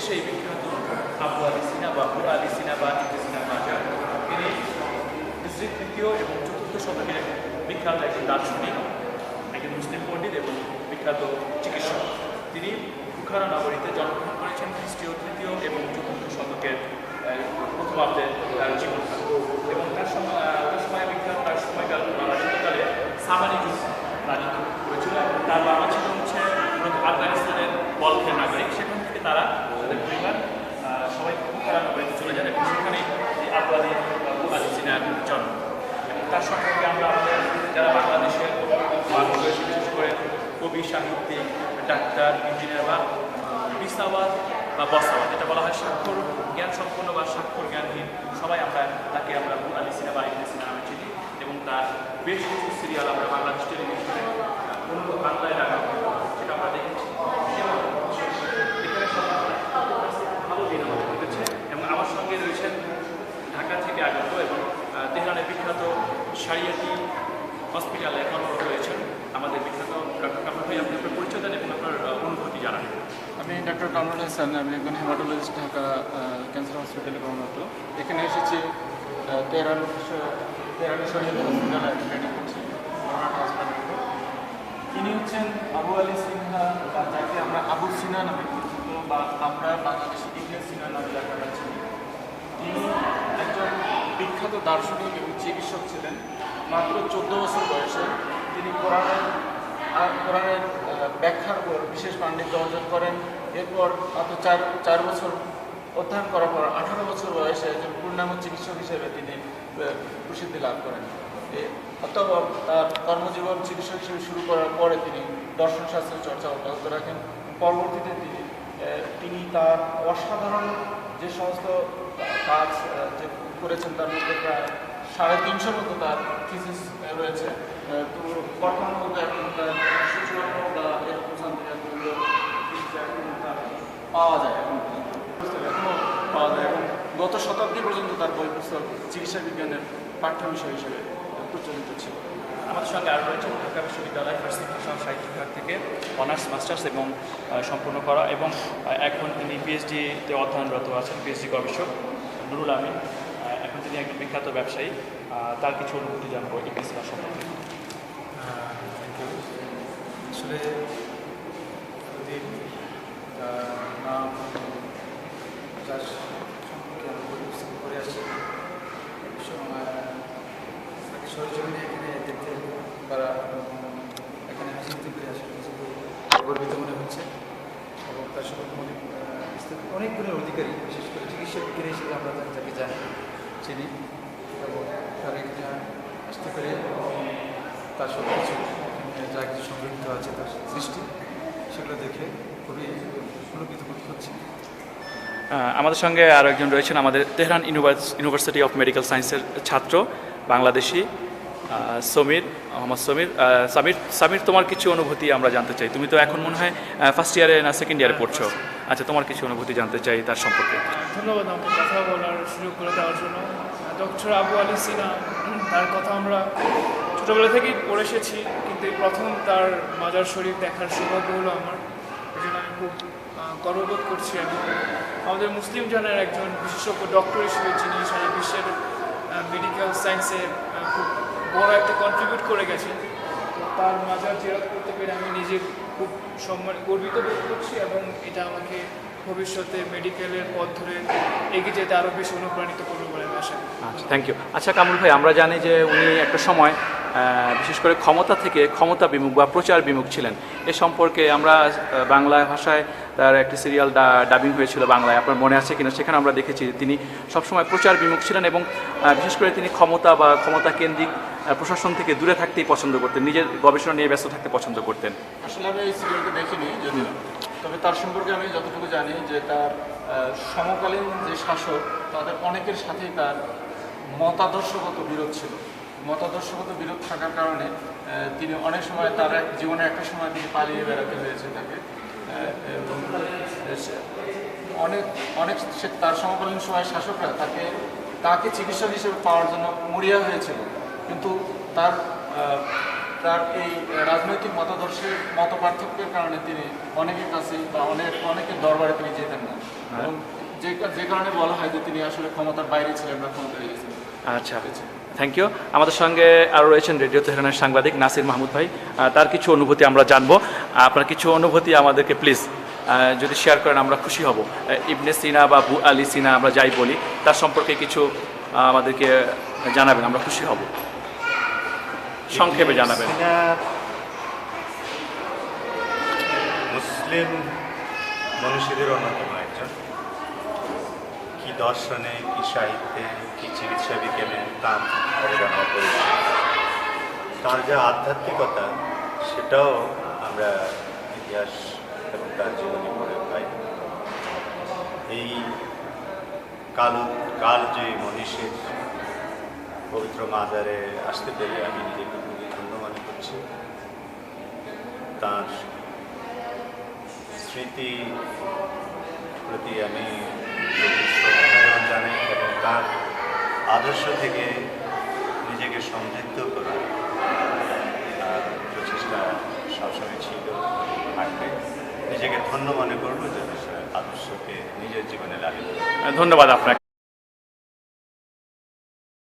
সেই বিখ্যাত আবু আলী সিনা বা আবু সিনা এবং চতুর্থ শতকের বিখ্যাত একজন দার্শনিক একজন পণ্ডিত এবং বিখ্যাত চিকিৎসক তিনি জন্মগ্রহণ করেছেন খ্রিস্টীয় এবং চতুর্থ শতকের আহ, তার এবং তার সময় তার বিখ্যাত তার সময়কাল রাজত্ব করেছিল তার বাবা ছিল হচ্ছে আফগানিস্তানের বলখের নাগরিক। থেকে তারা, তাদের পরিবার সবাই বুখারা নগরীতে চলে যান এবং সেখানে এই আফগানি আলী জন্ম এবং তার সম্পর্কে আমরা আমাদের যারা বাংলাদেশের রয়েছে, বিশেষ করে কবি, সাহিত্যিক, ডাক্তার, ইঞ্জিনিয়ার বা বিসাবাদ বা বসাবাদ যেটা বলা হয় স্বাক্ষর জ্ঞান সম্পন্ন বা স্বাক্ষর জ্ঞানহীন, সবাই আমরা, তাকে আমরা আবু আলী সিনা বা ইবনে সিনা নামে চিনি, এবং তার বেশ কিছু সিরিয়াল আমরা বাংলাদেশ টেলিভিশনে বাংলায় রাখা সেটা আমরা দেখেছি এবং এখানে সবাই ভালো দিন আমাদের ঘটেছে এবং আমার সঙ্গে রয়েছেন ঢাকা থেকে আগত এবং আহ, তেহরানের বিখ্যাত সারিয়াটি হসপিটালে কর্মরত রয়েছেন আমাদের পরিচয় দেন এবং আপনার আমি ডক্টর কামরুল হাসান আমি একজন হেমাটোলজিস্ট ঢাকা ক্যান্সার হসপিটালে কর্মরত। এখানে এসেছি আহ, তেহরান শ- তেহরান শহীদ হসপিটালে ট্রেনিং করছি। ইনি হচ্ছেন আবু আলী সিনহা বা যাকে আমরা আবু সিনা নামে পরিচিত বা আমরা বাংলাদেশে ইবনে সিনা নামে যাকে আমরা তিনি একজন বিখ্যাত দার্শনিক এবং চিকিৎসক ছিলেন মাত্র চোদ্দ বছর বয়সে। তিনি কোরআনের কোরআনের ব্যাখ্যার উপর বিশেষ পাণ্ডিত্য অর্জন করেন। এরপর মাত্র চার চার বছর অধ্যয়ন করার পর আঠারো বছর বয়সে একজন পূর্ণাঙ্গ চিকিৎসক হিসেবে তিনি প্রসিদ্ধি লাভ করেন। অতঃপর তার কর্মজীবন চিকিৎসক হিসেবে শুরু করার পরে তিনি দর্শন শাস্ত্রের চর্চা অব্যাহত রাখেন। পরবর্তীতে তিনি তিনি তার অসাধারণ যে সমস্ত কাজ যে করেছেন তার মধ্যে প্রায় সাড়ে তিনশোর মতো তার থিসিস রয়েছে। তো বর্তমান মধ্যে এখন প্রায় তার চিকিৎসা বিজ্ঞানের পাঠ্য বিষয় হিসেবে প্রচলিত ছিল। আমাদের সঙ্গে আরও রয়েছেন ঢাকা বিশ্ববিদ্যালয় ফার্সি ভাষা সাহিত্য বিভাগ থেকে অনার্স মাস্টার্স এবং সম্পূর্ণ করা এবং এখন তিনি পিএইচডিতে অধ্যয়নরত আছেন পিএইচডি গবেষক নুরুল আমিন। এখন তিনি একজন বিখ্যাত ব্যবসায়ী। তার কিছু অনুভূতি জানব ইংলিশ ভাষা সম্পর্কে। থ্যাংক ইউ আসলে তার নাম যার সম্পর্কে আমি পরিবেশন করে আসছি সময় তাকে এখানে দেখতে পারা এখানে হাসি ফিরে আসলে নিজেকে গর্বিত মনে হচ্ছে। এবং তার অনেক গুণের অধিকারী, বিশেষ করে চিকিৎসা বিজ্ঞানী হিসেবে আমরা তাকে জানি, চিনি। এবং তার এখানে আসতে পেরে তার সব কিছু যা কিছু সংগঠিত আছে তার সৃষ্টি, সেগুলো দেখে খুবই পুলকিত বোধ করছি। আমাদের সঙ্গে আরও একজন রয়েছেন আমাদের Tehran univers- university of medical সায়েন্সের ছাত্র। বাংলাদেশি সমীর, মোহাম্মদ সমীর সামির সামির, তোমার কিছু অনুভূতি আমরা জানতে চাই। তুমি তো এখন মনে হয় ফার্স্ট ইয়ারে না সেকেন্ড ইয়ারে পড়ছো। আচ্ছা তোমার কিছু অনুভূতি জানতে চাই তার সম্পর্কে। ধন্যবাদ আমাকে কথা বলার সুযোগ করে দেওয়ার জন্য। ডক্টর আবু আলী সিনা, তার কথা আমরা ছোটোবেলা থেকেই পড়ে এসেছি, কিন্তু প্রথম তার মাজার শরীফ দেখার সৌভাগ্য হলো আমার। আমি খুব গর্ববোধ করছি। এবং আমাদের মুসলিম জানার একজন বিশেষজ্ঞ ডক্টর হিসেবে যিনি সারা বিশ্বের মেডিকেল সায়েন্সে খুব বড় একটা কন্ট্রিবিউট করে গেছে। তো তার মাজার জেরাত করতে পেরে আমি নিজে খুব সম্মান গর্বিত বোধ করছি এবং এটা আমাকে ভবিষ্যতে মেডিকেলের পথ ধরে এগিয়ে যেতে আরও বেশি অনুপ্রাণিত করবে বলে আশা আচ্ছা থ্যাংক ইউ আচ্ছা কামরুল ভাই, আমরা জানি যে উনি একটা সময় বিশেষ করে ক্ষমতা থেকে ক্ষমতা বিমুখ বা প্রচার বিমুখ ছিলেন। এ সম্পর্কে আমরা বাংলা ভাষায় তার একটি সিরিয়াল ডাবিং হয়েছিল বাংলায়। আপনার মনে আছে কিনা? সেখানে আমরা দেখেছি তিনি সবসময় প্রচার বিমুখ ছিলেন এবং বিশেষ করে তিনি ক্ষমতা বা ক্ষমতা কেন্দ্রিক প্রশাসন থেকে দূরে থাকতেই পছন্দ করতেন। নিজের গবেষণা নিয়ে ব্যস্ত থাকতে পছন্দ করতেন। আসলে আমি এই সিরিয়ালটা দেখিনি যদিও। তবে তার সম্পর্কে আমি যতটুকু জানি যে তার সমকালীন যে শাসক তাদের অনেকের সাথেই তার মতাদর্শগত বিরোধ ছিল। মতাদর্শগত বিরোধ থাকার কারণে তিনি অনেক সময় তার এক জীবনে একটা সময় তিনি পালিয়ে বেড়াতে হয়েছে তাকে। এবং অনেক অনেক তার সমকালীন সময় শাসকরা তাকে তাকে চিকিৎসক হিসেবে পাওয়ার জন্য মরিয়া হয়েছিল। কিন্তু তার তার এই রাজনৈতিক মতাদর্শের মত পার্থক্যের কারণে তিনি অনেকের কাছে বা অনেক অনেকের দরবারে তিনি যেতেন না। এবং যে যে কারণে বলা হয় যে তিনি আসলে ক্ষমতার বাইরে ছিলেন না ক্ষমতায় গেছিলেন আচ্ছা। থ্যাংক ইউ আমাদের সঙ্গে আরও রয়েছেন রেডিও তেহরানের সাংবাদিক নাসির মাহমুদ ভাই। তার কিছু অনুভূতি আমরা জানব। আপনার কিছু অনুভূতি আমাদেরকে প্লিজ যদি শেয়ার করেন, আমরা খুশি হব। ইবনে সিনা বা বু আলী সিনা আমরা যাই বলি, তার সম্পর্কে কিছু আমাদেরকে জানাবেন, আমরা খুশি হব। সংক্ষেপে জানাবেন। মুসলিম মনীষীদের অন্যতম দর্শনে, কি সাহিত্যে, কি চিকিৎসা বিজ্ঞানে তার অপরিসীম তার যে আধ্যাত্মিকতা, সেটাও আমরা ইতিহাস এবং তার জীবনে পড়ে পাই। এই কাল কাল যে মনীষীর পবিত্র মাজারে আসতে পেরে আমি নিজেকে খুবই ধন্য মনে করছি। তার স্মৃতি প্রতি আমি জানাই এবং তার আদর্শ থেকে নিজেকে সমৃদ্ধ করার প্রচেষ্টা সবসময় ছিল। থাকবে নিজেকে ধন্য মনে করব যে আদর্শকে নিজের জীবনে লাগে ধন্যবাদ আপনাকে।